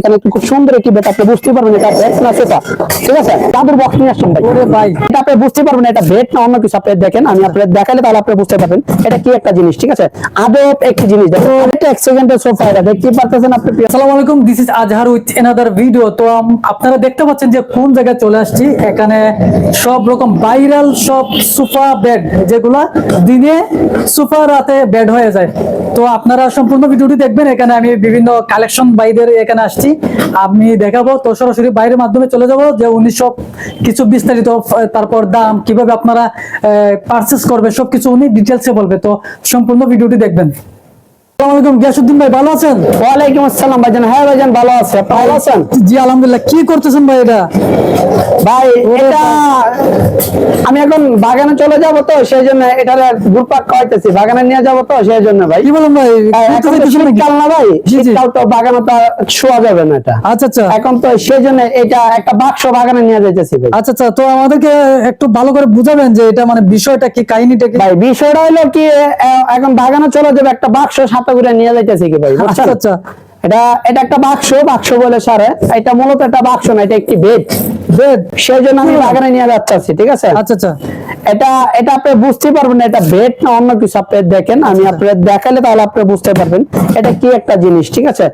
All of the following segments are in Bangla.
এখানে একটু খুব সুন্দর একটি বেড আপনি বুঝতে পারবেন এটা বেড না সোফা ঠিক আছে? দাদুর বক্স নিয়ে আসছেন ভাই। এটা আপনি বুঝতে পারবেন এটা বেড না অন্য কিছু? আপনি দেখেন আমি আপনাদের দেখালে তাহলে আপনি বুঝতে পারবেন এটা কি একটা জিনিস ঠিক আছে? আদব একটি জিনিস। দেখো এটা এক সেকেন্ডের সোফা এটা। দেখতে পারতেছেন আপনি আসসালামু আলাইকুম this is Azhar with another video তো আপনারা দেখতে পাচ্ছেন যে কোন জায়গায় চলে আসছি? এখানে সব রকম ভাইরাল সব সোফা বেড যেগুলা দিনে সোফা রাতে বেড হয়ে যায়। তো আপনারা সম্পূর্ণ ভিডিওটি দেখবেন। এখানে আমি বিভিন্ন কালেকশন বাইদের এখানে আসছি। আমি দেখাবো। তো সরাসরি বাইরের মাধ্যমে চলে যাব যে উনিশশো কিছু বিস্তারিত তারপর দাম, কীভাবে আপনারা পারচেস করবে, সবকিছু উনি ডিটেলসে বলবে। তো সম্পূর্ণ ভিডিওটি দেখবেন আসসালামু আলাইকুম গিয়াসুদ্দিন ভাই ভালো আছেন? ওয়ালাইকুম আসসালাম ভাইজান। হ্যাঁ ভাইজান ভালো আছে। ভালো আছেন? জি আলহামদুলিল্লাহ। কি করতেছেন ভাই এটা? ভাই এটা আমি এখন বাগানে চলে যাব তো সেই জন্য এটার গ্রুপাক খাওয়াইতেছি। বাগানে নিয়ে যাব তো সেই জন্য ভাই। কি বলেন ভাই ঘুরতে এখন তো যাইতেছেন নাকি? শীতকাল না ভাই। জি, জি। শীতকাল তো বাগানে তো শোয়া যাবে না এটা। আচ্ছা আচ্ছা। এখন তো সেই জন্য এটা একটা বাক্স বাগানে নিয়ে যাইতেছি ভাই। আচ্ছা আচ্ছা তো আমাদেরকে একটু ভালো করে বুঝাবেন যে এটা মানে বিষয়টা কি কাহিনীটা কি? ভাই বিষয়টা হলো কি এখন বাগানে চলে যাবে একটা বাক্স সাথে করে নিয়ে যাইতেছে কি ভাই আচ্ছা আচ্ছা। এটা এটা একটা বাক্স বাক্স বলে সারে। এটা মূলত একটা বাক্স না এটা একটি বেড বেড সেই জন্য আমি বাগানে নিয়ে যাচ্ছি ঠিক আছে? আচ্ছা আচ্ছা। এটা এটা আপনি বুঝতে পারবেন এটা বেড না অন্য কিছু আপনি দেখেন আমি আপনাদের দেখালে তাহলে আপনি বুঝতে পারবেন এটা কি একটা জিনিস ঠিক আছে?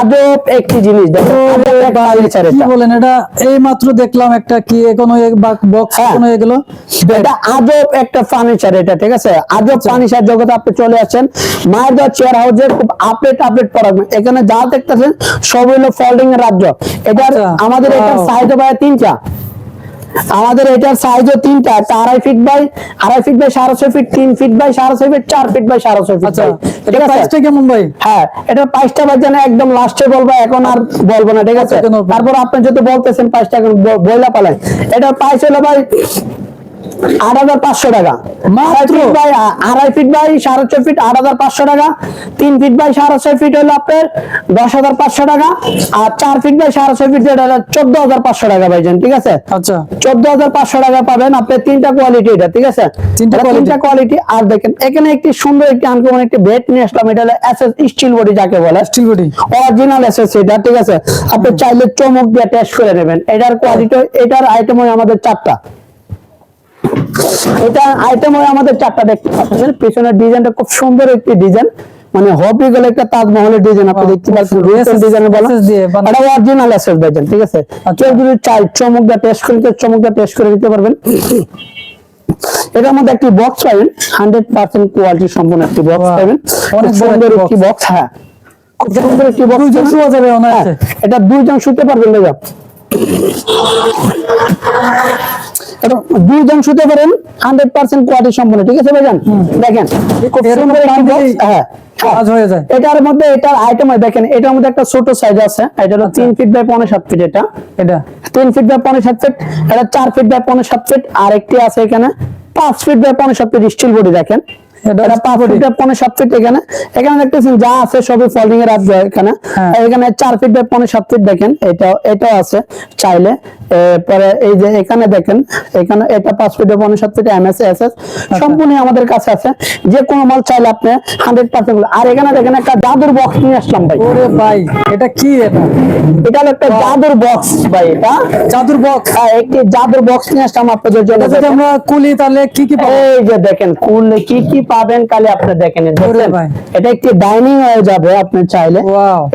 আদব একটি জিনিস দেখো আদব একটা furniture কি বলেন এটা এই মাত্র দেখলাম একটা কি কোনো বক্স হ্যাঁ। কোনো এগুলো? এটা আদব একটা ফার্নিচার এটা ঠিক আছে? আদব আচ্ছা। ফার্নিচার জগতে আপনি চলে আসছেন মায়ের দেওয়া চেয়ার হাউসের খুব আপডেট আপডেট প্রোডাক্ট এখানে যা দেখতেছেন সব হলো ফোল্ডিং এর রাজ্য। এটা আচ্ছা, আমাদের wow. সাইজ পায় তিনটা। আমাদের এটার সাইজও তিনটা। একটা আড়াই ফিট বাই আড়াই ফিট বাই সাড়ে ছয় ফিট তিন ফিট বাই সাড়ে ছয় ফিট চার ফিট বাই সাড়ে ছয় ফিট আচ্ছা ঠিক এটা আছে? প্রাইসটা কেমন ভাই? হ্যাঁ এটার প্রাইসটা যেন একদম লাস্টে বলব এখন আর বলব না ঠিক আছে? আচ্ছা? তারপর আপনি যদি বলতেছেন প্রাইসটা এখন বইলা পালাই। এটার প্রাইস হলো ভাই আট হাজার পাঁচশো টাকা। আড়াই বাই আড়াই ফিট বাই সাড়ে ছয় ফিট আট হাজার পাঁচশো টাকা। তিন ফিট বাই সাড়ে ছয় ফিট হলো আপনার দশ হাজার পাঁচশো টাকা। আর চার ফিট বাই সাড়ে ছয় ফিট যেটা চোদ্দ হাজার পাঁচশো টাকা ভাইজান ঠিক আছে? আচ্ছা। চোদ্দ হাজার পাঁচশো টাকা পাবেন আপনি তিনটা কোয়ালিটি এটা ঠিক আছে? তিনটা এটা quality। তিনটা কোয়ালিটি আর দেখেন এখানে একটি সুন্দর একটি আনকমন একটি বেড নিয়ে আসলাম এটা হলো এসএস স্টিল বডি যাকে বলে। স্টিল বডি অরিজিনাল এসএস এটা ঠিক আছে? আপনি চাইলে চমক দিয়ে টেস্ট করে নেবেন। এটার কোয়ালিটি এটার আইটেম আমাদের চারটা। এটা আইটেম হয় আমাদের চারটা দেখতে পাচ্ছেন। পিছনের ডিজাইনটা খুব সুন্দর একটি ডিজাইন মানে হবি গেলে একটা তাজমহলের ডিজাইন আপনি দেখতে পাচ্ছেন SS ডিজাইনের বলা। এটা অরিজিনাল এসএস ভাইজান ঠিক আছে? আচ্ছা। কেউ যদি চাই চমক দিয়ে টেস্ট করে নিতে, চমক দিয়ে টেস্ট করে দিতে পারবেন। এটার মধ্যে একটি বক্স পাবেন হান্ড্রেড পার্সেন্ট কোয়ালিটি সম্পন্ন একটি বক্স পাবেন অনেক সুন্দর একটি বক্স হ্যাঁ। খুব সুন্দর একটি বক্স দুইজন শোয়া যাবে এটা দুইজন শুতে পারবেন ভাইয়া। পারেন হান্ড্রেড পার্সেন্ট কোয়ালিটি সম্পূর্ণ ঠিক আছে ভাইজান? দেখেন হ্যাঁ। কাজ হয়ে যায়। এটার মধ্যে এটার আইটেম দেখেন এটার মধ্যে একটা ছোট সাইজ আছে এটা হলো তিন ফিট বাই পনেরো সাত ফিট এটা। এটা? তিন ফিট বাই পনেরো সাত ফিট এটা চার ফিট বাই পনেরো সাত ফিট আর একটি আছে এখানে পাঁচ ফিট বাই পনেরো সাত ফিট স্টিল বডি দেখেন। এটা এটা ফিট সাত ফিট এখানে। এখানে দেখতেছেন যা আছে সবই ফোল্ডিং এর আছে এখানে। হ্যাঁ। এখানে চার ফিট বাই পনেরো সাত ফিট দেখেন এটা এটাও আছে চাইলে। পরে এই যে এখানে দেখেন এখানে এটা পাঁচ ফিট পনেরো সাত feet M S S S. সম্পূর্ণ আমাদের কাছে আছে। যে কোনো মাল চাইলে আপনি হান্ড্রেড পার্সেন্ট আর এখানে দেখেন একটা জাদুর বক্স নিয়ে আসলাম ভাই। ওরে ভাই এটা কি এটা? এটা হলো একটা জাদুর বক্স ভাই এটা। জাদুর বক্স হ্যাঁ, একটি জাদুর বক্স নিয়ে আসলাম আপনাদের জন্য। আমরা কুলি তাহলে কি কি পাবো? এই যে দেখেন কুল কি কি পাবেন কালে আপনি দেখেন। এটা একটি ডাইনিং হয়ে যাবে আপনি চাইলে।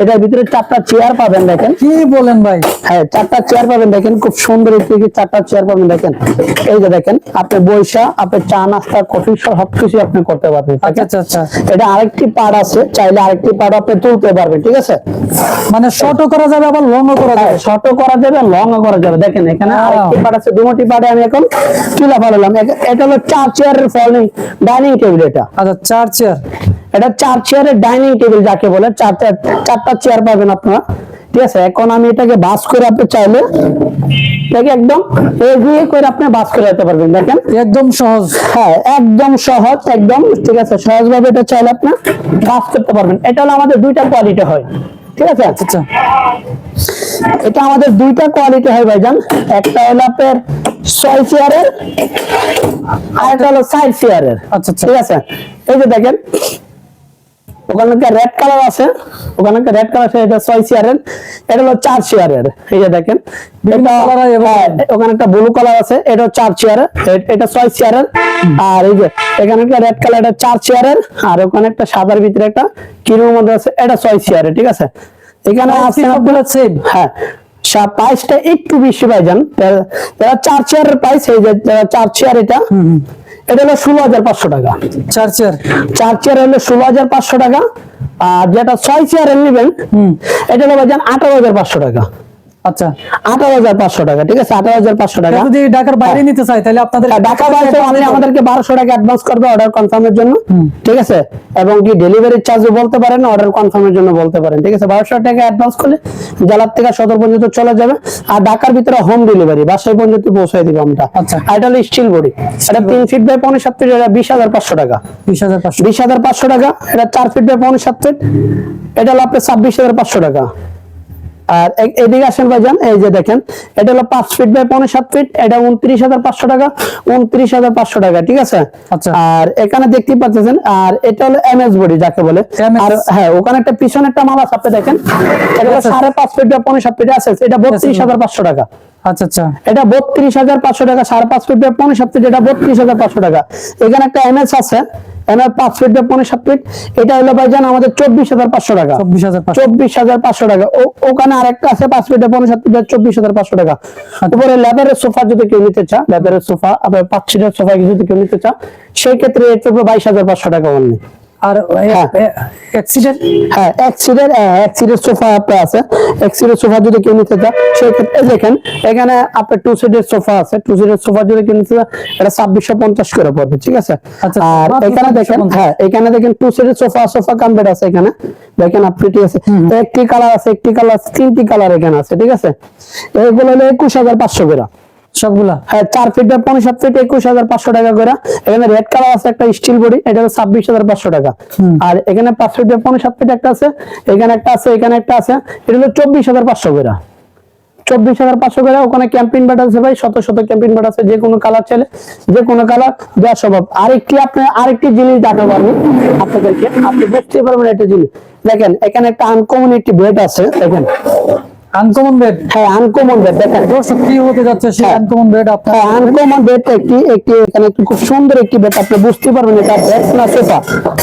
এটার ভিতরে চারটা চেয়ার পাবেন দেখেন। কি বলেন ভাই? হ্যাঁ চারটা চেয়ার পাবেন দেখেন খুব সুন্দর একটি চারটা চেয়ার পাবেন দেখেন। এই যে দেখেন আপনি বৈশা আপনি চা নাস্তা কফি সবকিছু আপনি করতে পারবেন আচ্ছা আচ্ছা আচ্ছা। এটা আরেকটি পার্ট আছে চাইলে আরেকটি পার্ট আপনি তুলতে পারবেন ঠিক আছে? মানে শর্টও করা যাবে আবার লংও করা যাবে? শর্টও করা যাবে লং করা যাবে দেখেন এখানে আরেকটি পার্ট আছে দুটি পার্টে আমি এখন তুলে ফেলালাম এটা হলো চার চেয়ারের ফলিং ডাইনিং টেবিল এটা। আচ্ছা চার চেয়ার। এটা চার চেয়ারের ডাইনিং টেবিল যাকে বলে চারটা চারটা চেয়ার পাবেন আপনারা। ঠিক আছে এখন আমি এটাকে বাস করে আপনি চাইলে এটাকে একদম এগিয়ে করে আপনি বাস করে যেতে পারবেন দেখেন। একদম সহজ। হ্যাঁ একদম সহজ একদম ঠিক আছে সহজ ভাবে এটা চাইলে আপনি বাস করতে পারবেন। এটা হলো আমাদের দুইটা কোয়ালিটি হয়। ঠিক আছে? আচ্ছা। এটা আমাদের দুইটা কোয়ালিটি হয় ভাইজান। একটা হলো আপনার ছয় চেয়ারের আর একটা হলো সাইড চেয়ারের আচ্ছা আচ্ছা। ঠিক আছে? এই যে দেখেন ওখানে একটা রেড কালার আছে। ওখানে একটা রেড কালার আছে এটা ছয় এটা হলো চার চেয়ারের এই যে দেখেন। হ্যাঁ, ওখানে একটা ব্লু কালার আছে এটা চার চেয়ারের এটা ছয় চেয়ারের আর এই যে এখানে একটা রেড কালার এটা চার চেয়ারের আর ওখানে একটা সাদার ভিতরে একটা কিরুর মধ্যে আছে এটা ছয় চেয়ারের ঠিক আছে? এখানে আছে সবগুলো সেম হ্যাঁ প্রাইসটা একটু বেশি পাই যান যারা চার চেয়ারের প্রাইস এই যে চার চেয়ার এটা এটা হলো ষোলো হাজার পাঁচশো টাকা। চার চেয়ার। চার চেয়ার হলো ষোলো হাজার পাঁচশো টাকা আর যেটা ছয় চেয়ারের নেবেন এটা হলো আঠারো হাজার পাঁচশো টাকা। আচ্ছা। আঠারো হাজার পাঁচশো টাকা ঠিক আছে? আঠারো হাজার পাঁচশো টাকা। যদি ঢাকার বাইরে নিতে চাই তাহলে আপনাদের ঢাকা বাইরে আমাদেরকে বারোশো টাকা অ্যাডভান্স করবে অর্ডার কনফার্মের জন্য ঠিক আছে? এবং কি ডেলিভারি চার্জও বলতে পারেন অর্ডার কনফার্মের জন্য বলতে পারেন ঠিক আছে? বারোশো টাকা অ্যাডভান্স করলে জেলার থেকে সদর পর্যন্ত চলে যাবে। আর ঢাকার ভিতরে হোম ডেলিভারি বাসায় পর্যন্ত পৌঁছায় দিবে আমরা। আচ্ছা। এটা হলো স্টিল বডি এটা তিন ফিট বাই পনেরো সাত ফিট এটা বিশ হাজার পাঁচশো টাকা। বিশ হাজার পাঁচশো। বিশ হাজার পাঁচশো টাকা এটা চার ফিট বাই পনেরো সাত ফিট এটা হলো আপনার ছাব্বিশ হাজার পাঁচশো টাকা। আর এদিকে আসেন ভাইজান এই যে দেখেন এটা হলো পাঁচ ফিট বাই পনেরো সাত ফিট এটা উনত্রিশ হাজার পাঁচশো টাকা উনত্রিশ হাজার পাঁচশো টাকা ঠিক আছে? আচ্ছা। আর এখানে দেখতেই পাচ্ছেন আর এটা হলো এম এস বডি যাকে বলে। আর হ্যাঁ ওখানে একটা পিছনে একটা মাল আপনি দেখেন। এটা হলো আচ্ছা। সাড়ে পাঁচ ফিট বাই পনেরো সাত ফিট আছে এটা বত্রিশ হাজার পাঁচশো টাকা। আচ্ছা আচ্ছা। এটা বত্রিশ হাজার পাঁচশো টাকা সাড়ে পাঁচ ফিট বাই পনেরো সাত ফিট এটা বত্রিশ হাজার পাঁচশো টাকা। এখানে একটা এম এস আছে এমএস পাঁচ ফিট বা পনেরো সাত ফিট। এটা হলো ভাইজান আমাদের চব্বিশ হাজার পাঁচশো টাকা। চব্বিশ হাজার পাঁচশো। টাকা। ওখানে আরেকটা আছে পাঁচ ফিট বা পনেরো সাত ফিট চব্বিশ হাজার পাঁচশো টাকা। উপরে লেদারের সোফা যদি কেউ নিতে চা লেদারের সোফা আপনার পাঁচ সিটের সোফা যদি কেউ নিতে চা সেই ক্ষেত্রে চলবে বাইশ হাজার পাঁচশো টাকা অনলি আর। অ্যাক্সিডেন্ট হ্যাঁ। এক সিটের সোফা আপনার আছে। সিটের সোফা যদি কেউ নিতে চায় সেই ক্ষেত্রে দেখেন এখানে আপনার টু সিটের সোফা আছে। টু সিটের সোফা যদি কেউ নিতে চায় এটা ছাব্বিশশো পঞ্চাশ করে পড়বে ঠিক আছে? আচ্ছা, আর এখানে দেখেন হ্যাঁ এখানে দেখেন টু সিটের সোফা সোফা কামবেড আছে এখানে। দেখেন আপনি ঠিক আছে একটি কালার আছে একটি কালার তিনটি কালার এখানে আছে ঠিক আছে? এগুলো হলো একুশ হাজার পাঁচশো করে। সবগুলা? হ্যাঁ চার ফিট বাই পনেরো সাত ফিট একুশ হাজার পাঁচশো টাকা করে। এখানে রেড কালার আছে একটা স্টিল বডি এটা হলো ছাব্বিশ হাজার পাঁচশো টাকা। আর এখানে পাঁচ ফিট বাই পনেরো সাত ফিট একটা আছে এখানে একটা আছে এখানে একটা আছে এটা হলো চব্বিশ হাজার পাঁচশো করে। চব্বিশ হাজার পাঁচশো করে ওখানে ক্যাম্পিং ব্যাট আছে ভাই শত শত ক্যাম্পিং ব্যাট আছে যে কোনো কালার চাইলে যে কোনো কালার দেওয়া সম্ভব। আরেকটি আপনি আরেকটি জিনিস দেখাবো আমি আপনাদেরকে আপনি বুঝতে পারবেন একটা জিনিস। দেখেন এখানে একটা আনকমন একটি বেড আছে দেখেন। আনকমন বেড হ্যাঁ আনকমন বেড দেখেন। দর্শক কি হতে যাচ্ছে সেই হ্যাঁ। আনকমন বেড আপনার? হ্যাঁ আনকমন বেড একটি একটি এখানে একটি খুব সুন্দর একটি বেড আপনি বুঝতে পারবেন এটা বেড না সোফা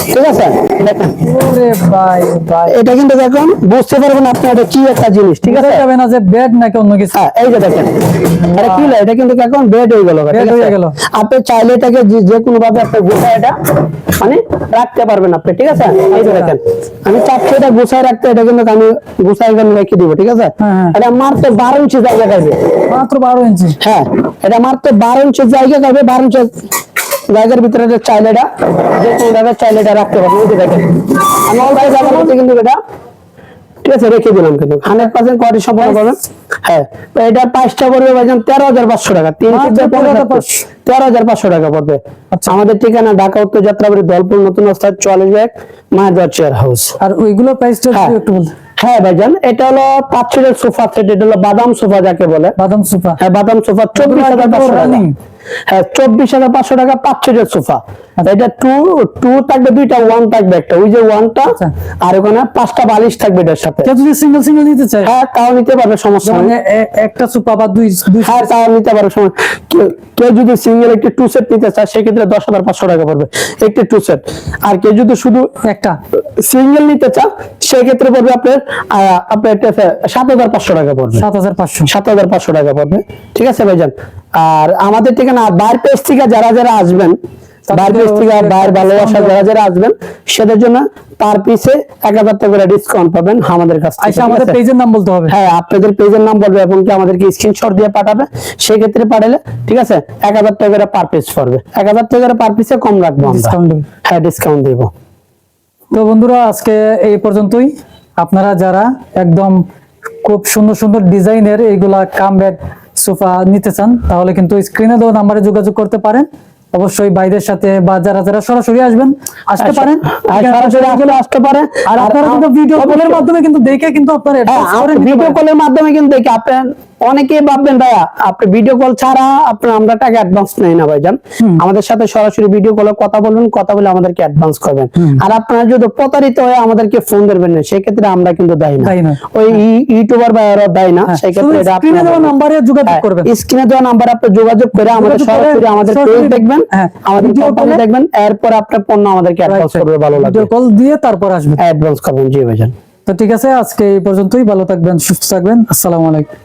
ঠিক আছে? দেখেন। ওরে ভাই ভাই। এটা কিন্তু দেখুন বুঝতে পারবেন আপনি এটা কি একটা জিনিস ঠিক আছে? যাবে না যে বেড নাকি অন্য কিছু। হ্যাঁ এই যে দেখেন এটা কি না এটা কিন্তু এখন বেড হয়ে গেল হয়ে গেল। আপনি চাইলে এটাকে যে- কোনো ভাবে আপনি এটা মানে রাখতে পারবেন আপনি ঠিক আছে? এই যে দেখেন আমি চাচ্ছি এটা গুছায় রাখতে এটা কিন্তু আমি গুছায় এখানে রেখে দিব ঠিক আছে। এটা মারতে বারো ইঞ্চি জায়গা মাত্র বারো ইঞ্চি? হ্যাঁ এটা মাত্র বারো ইঞ্চি জায়গা বারো ইঞ্চি জায়গার ভিতরে যে কোনো জায়গায় রাখতে পারবে এই যে দেখেন। আমি অলরেডি জায়গার মধ্যে কিন্তু এটা ঠিক আছে রেখে দিলাম কিন্তু। হান্ড্রেড পার্সেন্ট কোয়ালিটি সম্পন্ন করবেন হ্যাঁ তো এটার প্রাইসটা পড়বে ভাইজান তেরো হাজার পাঁচশো টাকা। তিন তেরো হাজার পাঁচশো। টাকা পড়বে। আচ্ছা। আমাদের ঠিকানা ঢাকা উত্তর যাত্রাবাড়ি দলপুর নতুন রাস্তায় চুয়াল্লিশ ব্যাগ মায়াদার চেয়ার হাউস আর ওইগুলো প্রাইসটা হ্যাঁ। একটু বলতে হ্যাঁ ভাইজান এটা হলো পাঁচ সিটের সোফা সেট এটা হলো বাদাম সোফা যাকে বলে। বাদাম সোফা হ্যাঁ বাদাম সোফা চব্বিশ হাজার? হ্যাঁ চব্বিশ হাজার পাঁচশো টাকা পাঁচ সিটের সোফা। এটা টু টু থাকবে দুইটা ওয়ান থাকবে একটা। ওই যে ওয়ানটা আচ্ছা। আর ওখানে পাঁচটা বালিশ থাকবে এটার সাথে। যদি সিঙ্গেল সিঙ্গেল নিতে চায়? হ্যাঁ তাও নিতে পারবে সমস্যা এ- একটা সুপা বা দুই হ্যাঁ তাও নিতে পারবে সমস্যা কেউ যদি সিঙ্গেল একটি টু সেট নিতে চায় সেক্ষেত্রে দশ হাজার পাঁচশো টাকা পড়বে একটি টু সেট আর কেউ যদি শুধু একটা। সিঙ্গেল নিতে চান সেক্ষেত্রে পড়বে আপনার আপনার সাত হাজার পাঁচশো টাকা পড়বে। সাত হাজার পাঁচশো। সাত হাজার পাঁচশো টাকা পড়বে। ঠিক আছে ভাইজান? আর আমাদের ঠিকানা থেকে যারা যারা আসবেন থেকে বাইর ভালোবাসা যারা যারা আসবেন সেদের জন্য পার পিসে এক হাজার টাকা করে ডিসকাউন্ট পাবেন আমাদের কাছ থেকে আচ্ছা আমাদের পেজের নাম বলতে হবে। হ্যাঁ আপনাদের পেজের নাম বলবে এবং কি আমাদেরকে স্ক্রিনশট দিয়ে পাঠাবে সেই ক্ষেত্রে পাঠালে ঠিক আছে এক হাজার টাকা করে পার পিস পড়বে। এক হাজার টাকা করে পার পিসে কম রাখব দেবে। হ্যাঁ ডিসকাউন্ট দিব। তো বন্ধুরা আজকে এই পর্যন্তই। আপনারা যারা একদম খুব সুন্দর সুন্দর ডিজাইনের এইগুলা কাম বেড সোফা নিতে চান তাহলে কিন্তু স্ক্রিনে দেওয়া নাম্বারে যোগাযোগ করতে পারেন। অবশ্যই বাইরের সাথে বা যারা যারা সরাসরি আসবেন আসতে পারেন। সরাসরি আসলে আসতে পারে। আর আপনারা কিন্তু ভিডিও কলের মাধ্যমে কিন্তু দেখে কিন্তু আপনারা হ্যাঁ ভিডিও কলের মাধ্যমে কিন্তু দেখি আপনার অনেকে ভাববেন ভাইয়া আপনি ভিডিও কল ছাড়া আপনার আমরা টাকা অ্যাডভান্স নেই না ভাইজান। আমাদের সাথে সরাসরি ভিডিও কলে কথা বলবেন কথা বলে আমাদেরকে অ্যাডভান্স করবেন। আর আপনারা যদি প্রতারিত হয়ে আমাদেরকে ফোন ধরবেন না সেক্ষেত্রে আমরা কিন্তু দায়ী না। ওই ই- ইউটিউবার ভাইয়ারা দায়ী না হ্যাঁ, সেক্ষেত্রে স্ক্রিনে দেওয়া নাম্বারে যোগাযোগ হ্যাঁ, করবেন। স্ক্রিনে দেওয়া নাম্বার আপনি যোগাযোগ করে আমাদের সরাসরি আমাদের পেজ দেখবেন। হ্যাঁ, আমাদের ভিডিও কোম্পানি দেখবেন এরপর আপনার পণ্য আমাদেরকে অ্যাডভান্স করবে ভালো লাগবে। ভিডিও কল দিয়ে তারপর আসবেন অ্যাডভান্স করবেন জি ভাইজান। তো ঠিক আছে আজকে এই পর্যন্তই ভালো থাকবেন সুস্থ থাকবেন আসসালামু আলাইকুম।